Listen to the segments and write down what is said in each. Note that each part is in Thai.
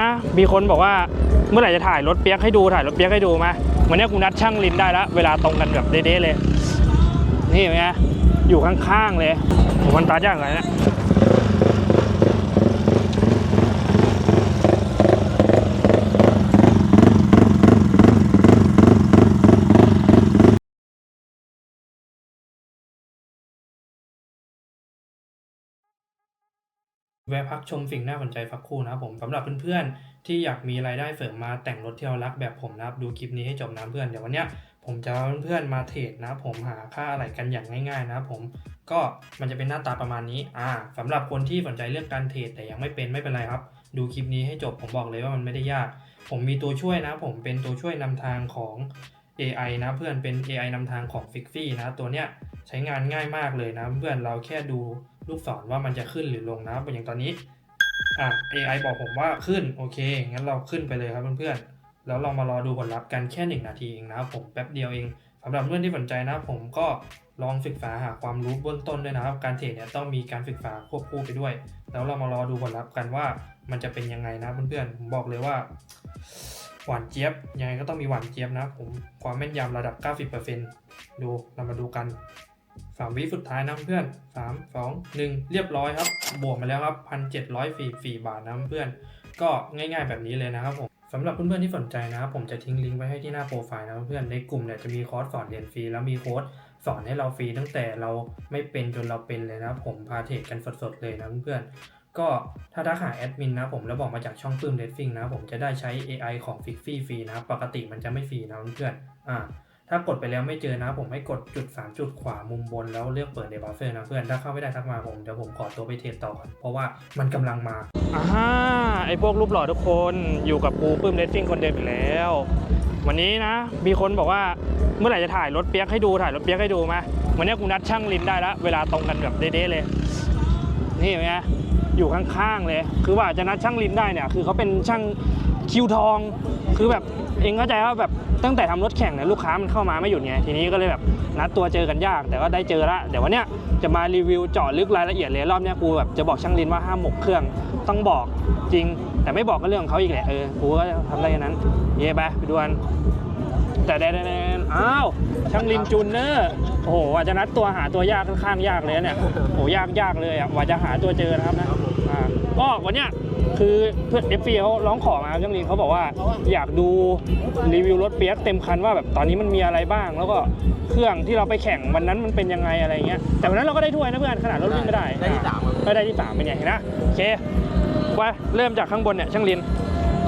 นะมีคนบอกว่าเมื่อไหร่จะถ่ายรถเปียกให้ดูถ่ายรถเปียกให้ดูมาวันนี้กูนัดช่างลินได้แล้วเวลาตรงกันแบบเด๊ะๆเลย นี่เป็นไงอยู่ข้างๆเลยผมมันตาจ้างเลยนะ แวะพักชมสิ่งน่าสนใจสักครู่นะครับผมสำหรับเพื่อนๆที่อยากมีรายได้เสริมมาแต่งรถที่เรารักแบบผมนะครับดูคลิปนี้ให้จบนะเพื่อนเดี๋ยววันเนี้ยผมจะเอาเพื่อนๆมาเทรดนะผมหาค่าอะไรกันอย่างง่ายๆนะครับผมก็มันจะเป็นหน้าตาประมาณนี้อ่าสำหรับคนที่สนใจเรื่องการเทรดแต่ยังไม่เป็นไม่เป็นไรครับ ดูคลิปนี้ให้จบผมบอกเลยว่ามันไม่ได้ยาก ผมมีตัวช่วยนะผมเป็นตัวช่วยนำทางของ AI นะเพื่อนเป็น AI นำทางของ f i x f y นะตัวเนี้ยใช้งานง่ายมากเลยนะเพื่อนเราแค่ดู ลูกศรว่ามันจะขึ้นหรือลงนะอย่างตอนนี้อะ AI บอกผมว่าขึ้นโอเคงั้นเราขึ้นไปเลยครับเพื่อนๆแล้วเรามารอดูผลลัพธ์กันแค่ 1 นาทีเองนะครับผมแป๊บเดียวเองสำหรับเพื่อนที่สนใจนะผมก็ลองศึกษาหาความรู้เบื้องต้นด้วยนะครับ การเทรดเนี่ยต้องมีการศึกษาควบคู่ไปด้วย แล้วเรามารอดูผลลัพธ์กันว่ามันจะเป็นยังไงนะเพื่อนๆผมบอกเลยว่า หวานเจี๊ยบยังไงก็ต้องมีหวานเจี๊ยบนะผมความแม่นยำระดับ 90%ดูเรามาดูกัน สามวิสุดท้ายนะเพื่อนสามสองหนึ่งเรียบร้อยครับ บวกมาแล้วครับพันเจ็ดร้อยสี่บาทนะเพื่อน ก็ง่ายๆแบบนี้เลยนะครับผมสำหรับเพื่อนๆที่สนใจนะครับผมจะทิ้งลิงก์ไว้ให้ที่หน้าโปรไฟล์นะเพื่อนในกลุ่มเนี่ยจะมีคอร์สสอนเรียนฟรีแล้วมีโค้ดสอนให้เราฟรีตั้งแต่เราไม่เป็นจนเราเป็นเลยนะครับผมพาเทรดกันสดๆเลยนะเพื่อนก็ถ้าทักหาแอดมินนะผมแล้วบอกมาจากช่องปื้มเดฟฟิงนะผมจะได้ใช้ AI ของฟิกฟี่ฟรีนะปกติมันจะไม่ฟรีนะเพื่อนอ่า ถ้ากดไปแล้วไม่เจอนะ ผมให้กดจุด 3 จุดขวามุมบนแล้วเลือกเปิดในบราว์เซอร์นะเพื่อนถ้าเข้าไม่ได้ทักมาผมเดี๋ยวผมขอตัวไปเทรดต่อก่อนเพราะว่ามันกำลังมาอ่าไอพวกรูปหล่อทุกคนอยู่กับกูปื้มเลสซิ่งคนเดิมอีกแล้ว วันนี้นะ มีคนบอกว่าเมื่อไหร่จะถ่ายรถเปียกให้ดูถ่ายรถเปียกให้ดูมาวันนี้กูนัดช่างลินได้แล้วเวลาตรงกันแบบเด๊ะๆเลย นี่เป็นไงอยู่ข้างๆเลย คือว่าจะนัดช่างลินได้เนี่ยคือเขาเป็นช่างคิวทอง คือแบบเองเข้าใจว่าแบบ ตั้งแต่ทำรถแข่งเนี่ยลูกค้ามันเข้ามาไม่หยุดไงทีนี้ก็เลยแบบนัดตัวเจอกันยาก แต่ก็ได้เจอละเดี๋ยววันเนี้ยจะมารีวิวเจาะลึกรายละเอียดเลยรอบเนี้ยกูแบบจะบอกช่างลินว่าห้ามหมกเครื่องต้องบอกจริง แต่ไม่บอกก็เรื่องของเขาอีกแหละเออกูก็ทำได้แค่นั้น เย่ไปไปดูกันแต่แดนๆอ้าวช่างลินจูนเนอร์โอ้โหว่าจะนัดตัวหาตัวยากค่อนข้างยากเลยเนี่ยโอ้ยากยากเลยอะว่าจะหาตัวเจอนะครับนะก็วันเนี้ย คือเพื่อนเอฟซีเขาร้องขอมาช่างลินเขาบอกว่าอยากดูรีวิวรถเปียกเต็มคันว่าแบบตอนนี้มันมีอะไรบ้าง แล้วก็เครื่องที่เราไปแข่งวันนั้นมันเป็นยังไงอะไรเงี้ยแต่วันนั้นเราก็ได้ถ้วยนะเพื่อนขนาดรถวิ่งก็ได้ได้ที่สามครับก็ได้ที่สามเป็นไงเห็นนะโอเคไปเริ่มจากข้างบนเนี่ยช่างลิน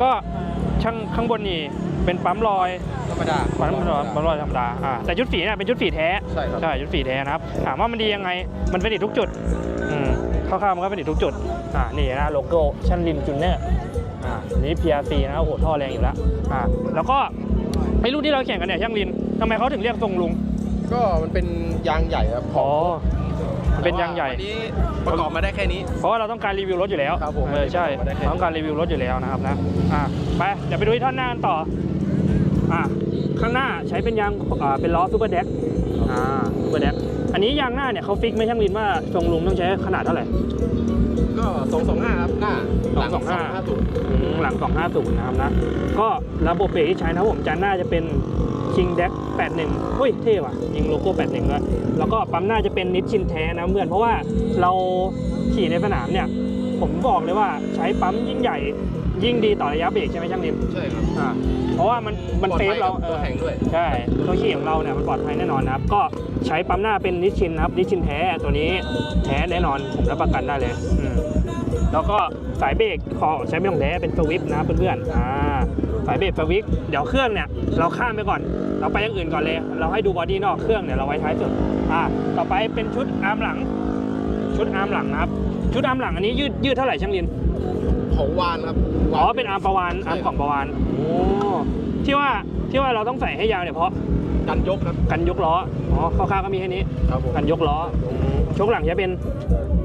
ก็ช่างข้างบนนี่เป็นปั๊มลอยธรรมดาปั๊มลอยปั๊มลอยธรรมดาอ่าแต่ชุดฝีเนี่ยเป็นชุดฝีแท้ใช่ครับใช่ชุดฝีแท้นะครับถามว่ามันดียังไงมันเป็นอีกทุกจุดอืมคร่าวๆมันก็เป็นอีกทุกจุด อ่านี่นะโลโก้ชันลินจูเนอร์อ่าอันนี้ PRC นะโอ้โหท่อแรงอยู่แล้วอ่าแล้วก็ไอ้รุ่นที่เราแข่งกันเนี่ยช่างลินทำไมเขาถึงเรียกทรงลุงก็มันเป็นยางใหญ่ครับอ๋อมันเป็นยางใหญ่วันนี้ประกอบมาได้แค่นี้ เพราะว่าเราต้องการรีวิวรถอยู่แล้วครับผมเออใช่ไม่ได้แข่งเราต้องการรีวิวรถอยู่แล้วนะครับนะอ่าไปเดี๋ยวไปดูที่ท่อนหน้ากันต่ออ่าข้างหน้าใช้เป็นยางอ่าเป็นล้อซูเปอร์เด็กอ่าซูเปอร์เด็กอันนี้ยางหน้าเนี่ยเขาฟิกไหม่ช่างลินว่าทรงลุงต้องใช้ขนาดเท่าไหร่ ก็สองสองห้าครับหน้าหลังสองสองห้าห้าศูนย์อืมหลัง250นะครับนะ ก็ระบบเบรกที่ใช้นะครับผมจานหน้าจะเป็น King Deck 81อุ้ยเท่ว่ะ ยิงโลโก้81ด้วยแล้วก็ปั๊มหน้าจะเป็นนิชชินแท้นะเพื่อนเพราะว่าเราขี่ในสนามเนี่ย ผมบอกเลยว่าใช้ปั๊มยิ่งใหญ่ยิ่งดีต่อระยะเบรกใช่ไหมช่างลิมใช่ครับอ่าเพราะว่ามันมันปลอดเซภัฟยเรากับตัวแข่งด้วยใช่ตัวขี่ของเราเนี่ยมันปลอดภัยแน่นอนนะครับ ก็ใช้ปั๊มหน้าเป็นนิชชินนะครับนิชชินแท้ตัวนี้แท้แน่นอนผมรับประกันได้เลยอืม แล้วก็สายเบรกขอใช้ไม่ของแท้เป็นสวิฟนะครับเพื่อนๆอ่าสายเบรกสวิฟเดี๋ยวเครื่องเนี่ยเราข้ามไปก่อน เราไปอย่างอื่นก่อนเลย เราให้ดูบอดี้นอกเครื่องเนี่ยเราไว้ท้ายสุดอ่าต่อไปเป็นชุดอาร์มหลัง ชุดอาร์มหลังนะครับ ชุดอาร์มหลังอันนี้ยืดยืดเท่าไหร่ช่างลินของวานครับอ๋อเป็นอาร์มประวานอาร์มของประวานโอ้ที่ว่าที่ว่าเราต้องใส่ให้ยาวเนี่ยเพราะกันยกครับกันยกล้ออ๋อคร่าวๆก็มีแค่นี้ครับผมกันยกล้อชกหลังจะเป็น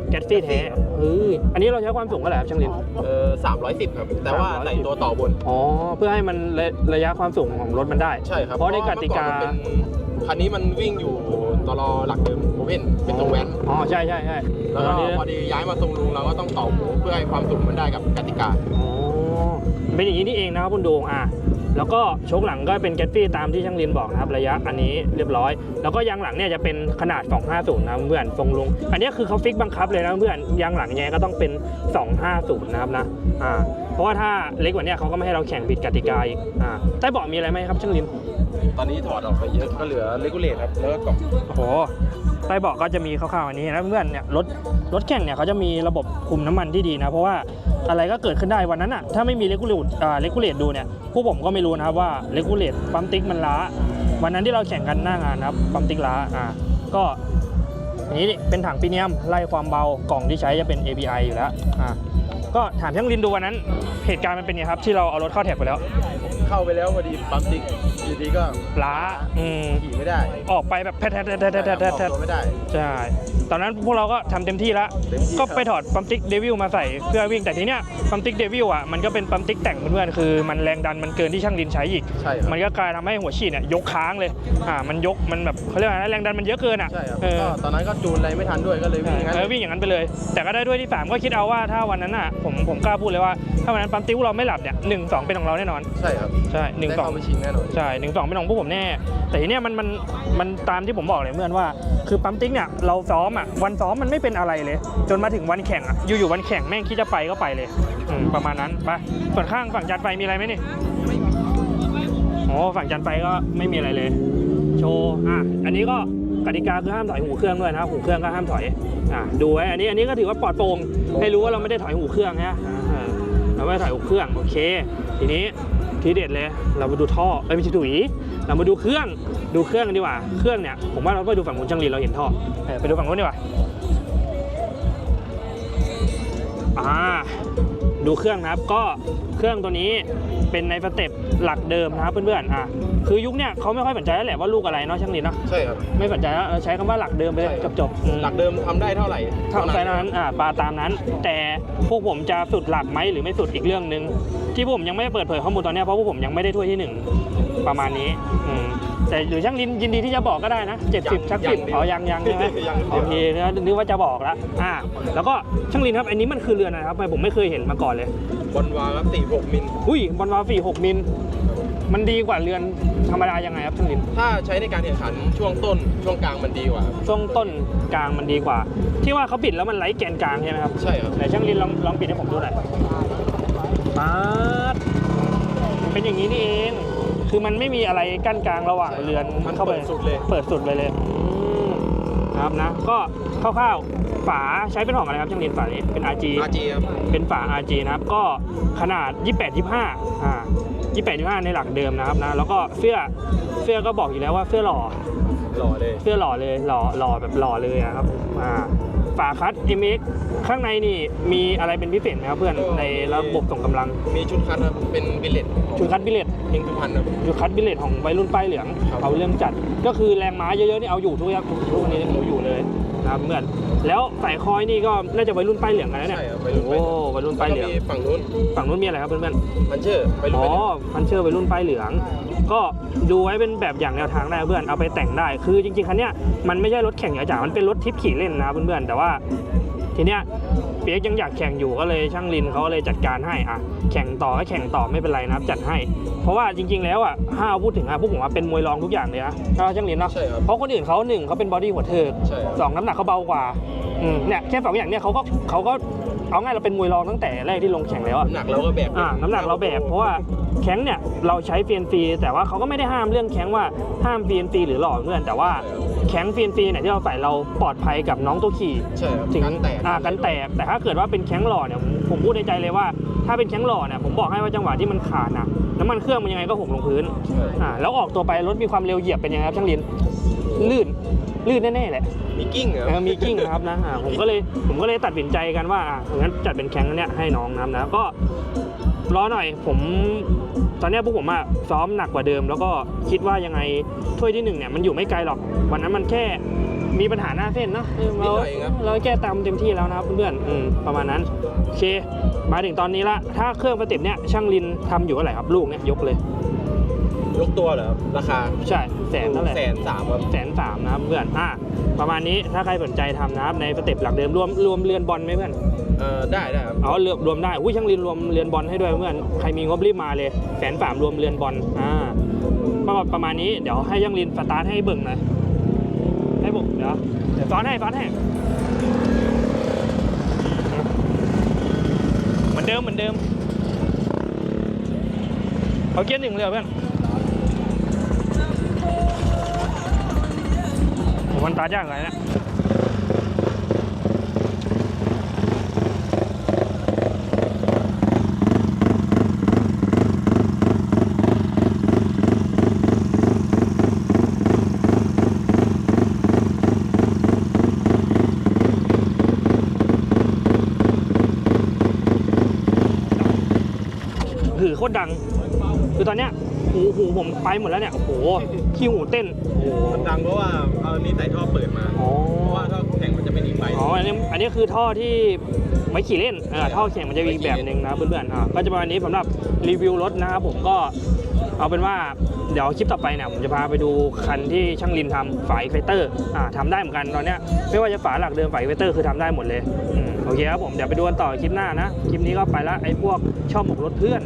แกตซี่แท้ เฮ้ยอันนี้เราใช้ความสูงเท่าไหร่ครับช่างลิน เออสามร้อยสิบครับ แต่ว่า310 ใส่ตัวต่อบน อ๋อ เพื่อให้มันระระยะความสูงของรถมันได้ ใช่ครับเพราะในกติกาเมื่ออนมันเป็นคันนี้มันวิ่งอยู่ตลอหลักเดิมโอเว่นเป็นตรงแว้นอ๋อ ใช่ใช่ใช่แล้วตก็อนนี้พอดีย้ายมาทรงลุงเราก็ต้องต่อหูเพื่อให้ความสูงมันได้กับกติกา อ๋อ เป็นอย่างนี้นี่เองนะครับคุณดูอะ แล้วก็โชคหลังก็เป็นแกตฟี่ตามที่ช่างลินบอกนะครับระยะอันนี้เรียบร้อย แล้วก็ยางหลังเนี่ยจะเป็นขนาด 250 นะเพื่อนทรงลุงอันนี้คือเขาฟิกบังคับเลยนะเพื่อนยางหลังยังไงก็ต้องเป็น 250 นะครับนะอ่าเพราะว่าถ้าเล็กกว่านี้เขาก็ไม่ให้เราแข่งผิดกติกาอีกอ่าใต้เบาะมีอะไรไหมครับช่างลิน ตอนนี้ถอดออกไปเยอะก็เหลือเลกูเลตครับแล้วก็กล่องโอ้โหใต้เบาะก็จะมีคร่าวๆอันนี้นะเพื่อนเนี่ยรถรถแข่งเนี่ยเขาจะมีระบบคุมน้ำมันที่ดีนะ เพราะว่าอะไรก็เกิดขึ้นได้วันนั้นอะถ้าไม่มีเลกูเลตอ่าเลกูเลตดูเนี่ยพวกผมก็ไม่รู้นะครับว่าเลกูเลตปั๊มติ๊กมันล้า วันนั้นที่เราแข่งกันหน้างานนะครับปั๊มติ๊กล้าอ่าก็อันนี้เป็นถังปีเนียมไล่ความเบากล่องที่ใช้จะเป็น ABI อยู่แล้วอ่า ก็ถามช่างลินดูวันนั้น เหตุการณ์มันเป็นไงครับ ที่เราเอารถเข้าแท็กไปแล้ว เข้าไปแล้วพอดีปั๊มติ๊กอยู่ดีก็ล้าอืมขี่ไม่ได้ออกไปแบบแทดแทดแทดแทดแทดแทดแทดออกตัวไม่ได้ ใช่ ตอนนั้นพวกเราก็ทำเต็มที่แล้วเต็มที่ก็ครับไปถอดปั๊มติ๊กเดวิลมาใส่เพื่อวิ่งแต่ทีเนี้ยปั๊มติ๊กเดวิลอะมันก็เป็นปั๊มติ๊กแต่งเพื่อนๆคือมันแรงดันมันเกินที่ช่างดินใช้อีกใช่ครับมันก็กลายทำให้หัวฉีดเนี่ยยกค้างเลยอ่ามันยกมันแบบเขาเรียกว่าอะไรนะแรงดันมันเยอะเกินอะใช่ครับเออก็ตอนนั้นก็จูนอะไรไม่ทันด้วยก็เลยวิ่งงั้นเออวิ่งอย่างนั้นไปเลย แต่ก็ได้ด้วยที่สามก็คิดเอาว่าถ้าวันนั้นอะผมผมกล้าพูดเลยว่าถ้าวันนั้นปั๊มติ๊กเราไม่หลับเนี่ยหนึ่งสองเป็นของเราแน่นอน ใช่ครับใช่หนึ่งได้สอง เข้าไปชิงแน่นอน ใช่หนึ่งสองเป็นของพวกผมแน่ แต่ทีเนี้ยมันมันมันตามที่ผมบอกเลยเพื่อนว่า คือปั๊มติ๊กเนี่ยเราซ้อมอะวันซ้อมมันไม่เป็นอะไรเลย จนมาถึงวันแข่งอะอยู่ๆวันแข่งแม่งคิดจะไปก็ไปเลยอืมประมาณนั้นไปส่วนข้างฝั่งจันไฟมีอะไรไหมนี่อ๋อฝั่งจันไฟก็ไม่มีอะไรเลย โชว์อะอันนี้ก็ กติกาคือห้ามถอยหูเครื่องด้วยนะครับหูเครื่องก็ห้ามถอยอะดูไว้อันนี้อันนี้ก็ถือว่าปลอดโปร่งให้รู้ว่าเราไม่ได้ถอยหูเครื่องนะเราไม่ได้ถอยหูเครื่องโอเค ทีนี้ทีเด็ดเลย เรามาดูท่อเอ้ยไม่ใช่ถุยเรามาดูเครื่องดูเครื่องกันดีกว่าเครื่องเนี่ยผมว่าเราไปดูฝั่งนู้นจังรีเราเห็นท่อเออไปดูฝั่งนู้นดีกว่าอ่าดูเครื่องนะครับก็เครื่องตัวนี้ เป็นในสเต็ปหลักเดิมนะครับเพื่อนๆอะคือยุคเนี่ยเขาไม่ค่อยสนใจแล้วแหละว่าลูกอะไรเนาะช่างดินเนาะใช่ครับ ไม่สนใจแล้วเออใช้คำว่าหลักเดิมไปเลยใช่ครับ จบๆอืม หลักเดิมทำได้เท่าไหร่เท่านั้นอ่าปลาตามนั้น แต่พวกผมจะสุดหลักไหมหรือไม่สุดอีกเรื่องหนึ่งที่พวกผมยังไม่ได้เปิดเผยข้อมูลตอนเนี้ยเพราะพวกผมยังไม่ได้ถ้วยที่หนึ่งประมาณนี้อืม แต่หรือช่างลินยินดีที่จะบอกก็ได้นะ 70 ชักสิบอ๋อยังยังใช่ไหมยังโอเคนะนึกว่าจะบอกแล้วอ่า แล้วก็ช่างลินครับอันนี้มันคือเรือนอะไรครับทำไมผมไม่เคยเห็นมาก่อนเลย บอลวาครับสี่หกมิล อุ้ยบอลวาฟี่หกมิล มันดีกว่าเรือนธรรมดายังไงครับช่างลิน ถ้าใช้ในการแข่งขันช่วงต้นช่วงกลางมันดีกว่าครับช่วงต้นกลางมันดีกว่า ที่ว่าเขาปิดแล้วมันไร้แกนกลางใช่ไหมครับใช่ครับ ไหนช่างลินลองลองปิดให้ผมดูหน่อยป๊าดเป็นอย่างนี้นี่เอง คือมันไม่มีอะไรกั้นกลางระหว่างเรือนมันเข้าไปเปิดสุดเลย เปิดสุดไปเลยอืมนะครับนะ ก็คร่าวๆฝาใช้เป็นของอะไรครับช่างลินฝานี้เป็น RG อาจีครับเป็นฝา RG นะครับ ก็ขนาด 28 25อ่า28 25 ในหลักเดิมนะครับนะแล้วก็เสื้อเสื้อก็บอกอยู่แล้วว่าเสื้อหล่อหล่อเลย เสื้อหล่อเลยหล่อหล่อแบบหล่อเลยอะครับอ่า ฝาคัด MX ข้างในนี่มีอะไรเป็นพิเศษไหมครับเพื่อนในระบบส่งกำลังมีชุดคัดครับเป็นบิลเลตชุดคัดบิเลตเฮงพิพันธ์ครับ ชุดคัดบิเลตของวัยรุ่นป้ายเหลืองครับเอาเรื่องจัด ก็คือแรงม้าเยอะๆนี่เอาอยู่ทุกอย่างทุกวันนี้เอาอยู่เลย นะครับเพื่อนแล้วสายคอยนี่ก็น่าจะวัยรุ่นป้ายเหลืองกันนะเนี่ยใช่ครับไปรุ่นไปโอ้วัยรุ่นป้ายเหลือง แล้วก็มีฝั่งนู้นฝั่งนู้นมีอะไรครับเพื่อนๆมันเชื่อไปรุ่นอ๋อไปรุ่นพันเชอร์วัยรุ่นป้ายเหลือง ก็ดูไว้เป็นแบบอย่างแนวทางได้เพื่อนเอาไปแต่งได้ คือจริงๆคันเนี้ยมันไม่ใช่รถแข่งจ๋าๆมันเป็นรถทิปขี่เล่นนะเพื่อนๆแต่ว่า ทีเนี้ยเปียกยังอยากแข่งอยู่ก็เลยช่างลินเขาก็เลยจัดการให้อะแข่งต่อก็แข่งต่อไม่เป็นไรนะครับจัดให้ เพราะว่าจริง ๆ แล้วอะถ้าเอาพูดถึงอะพวกผมว่าเป็นมวยรองทุกอย่างเลยนะถ้าช่างลินเนาะใช่ครับเพราะคนอื่นเขาหนึ่งเขาเป็นบอดี้หัวเทิกใช่ครับ สองน้ำหนักเขาเบากว่าอืมเนี่ยแค่สองอย่างเนี่ยเขาก็เขาก็ เอาง่ายเราเป็นมวยรองตั้งแต่แรกที่ลงแข่งแล้วอะน้ำหนักเราก็แบกอ่าน้ำหนักเราแบบเพราะว่าแข้งเนี่ยเราใช้เฟียนฟีแต่ว่าเขาก็ไม่ได้ห้ามเรื่องแข้งว่าห้ามเฟียนฟีหรือหล่อเพื่อนแต่ว่าแข้งเฟียนฟีเนี่ยที่เราใส่เราปลอดภัยกับน้องตัวขี่ใช่ครับถึงการแตกอ่ากันแตกแต่ถ้าเกิดว่าเป็นแข้งหล่อเนี่ยผมผมพูดในใจเลยว่า ถ้าเป็นแข้งหล่อเนี่ยผมบอกให้ว่าจังหวะที่มันขาดนะน้ำมันเครื่องมันยังไงก็หกลงพื้นใช่อ่าแล้วออกตัวไปรถมีความเร็วเหยียบเป็นยังไงครับช่างลินลื่น ลื่นแน่ๆแหละมีกิ้งเหรอเออมีกิ้งนะครับนะอ่าผมก็เลยผมก็เลยตัดสินใจกันว่าอะงั้นจัดเป็นแข้งเนี้ยให้น้องนะครับนะก็รอหน่อยผมตอนเนี้ยพวกผมอะซ้อมหนักกว่าเดิม แล้วก็คิดว่ายังไงถ้วยที่หนึ่งเนี่ยมันอยู่ไม่ไกลหรอก วันนั้นมันแค่มีปัญหาหน้าเส้นเนอะเราเราแก้ตามเต็มที่แล้วนะครับเพื่อนๆอืมประมาณนั้นโอเคมาถึงตอนนี้ละถ้าเครื่องสเต็ปเนี้ยช่างลินทำอยู่เท่าไหร่ครับลูกเนี่ยยกเลย ยกตัวเหรอครับราคาใช่แสนเท่าไหร่แสนสามครับแสนสามนะครับเพื่อนอะประมาณนี้ถ้าใครสนใจทำนะครับในสเต็ปหลักเดิมรวมรวมเรือนบอลไหมเพื่อนเออได้ได้ครับเอาเรือนรวมได้อุ้ยช่างลินรวมเรือนบอลให้ด้วยเพื่อนใครมีงบรีบมาเลยแสนสามรวมเรือนบอลอ่าประมาณประมาณนี้เดี๋ยวให้ช่างลินสตาร์ทให้เบิ่งหน่อยให้ผมเดี๋ยวเดี๋ยวซ้อนให้ซ้อนให้เหมือนเดิมเหมือนเดิมเอาเกียร์หนึ่งเลยเหรอเพื่อน มันตาร์ทยากเลยนะหือโคตรดัง คือตอนเนี้ยหูหูผมไปหมดแล้วเนี่ย โอ้โหขี้หูเต้น โอ้โห มันดังเพราะว่า อาอันนี้ใส่ท่อเปิดมาอ๋อเพราะว่าท่อแข่งมันจะไม่หนีไฟอ๋ออันนี้อันนี้คือท่อที่ไว้ขี่เล่นเออท่อแข่งมันจะมีอีกแบบหนึ่งนะเพื่อนๆอ่าก็จะประมาณนี้สำหรับรีวิวรถนะครับผมก็เอาเป็นว่าเดี๋ยวคลิปต่อไปเนี่ยผมจะพาไปดูคันที่ช่างลินทำฝาอีเฟเตอร์อ่าทำได้เหมือนกันตอนเนี้ยไม่ว่าจะฝาหลักเดิมฝาอีเฟเตอร์คือทำได้หมดเลยอืมโอเคครับผมเดี๋ยวไปดูกันต่อคลิปหน้านะคลิปนี้ก็ไปละไอ้พวกชอบหมกรถเพื่อน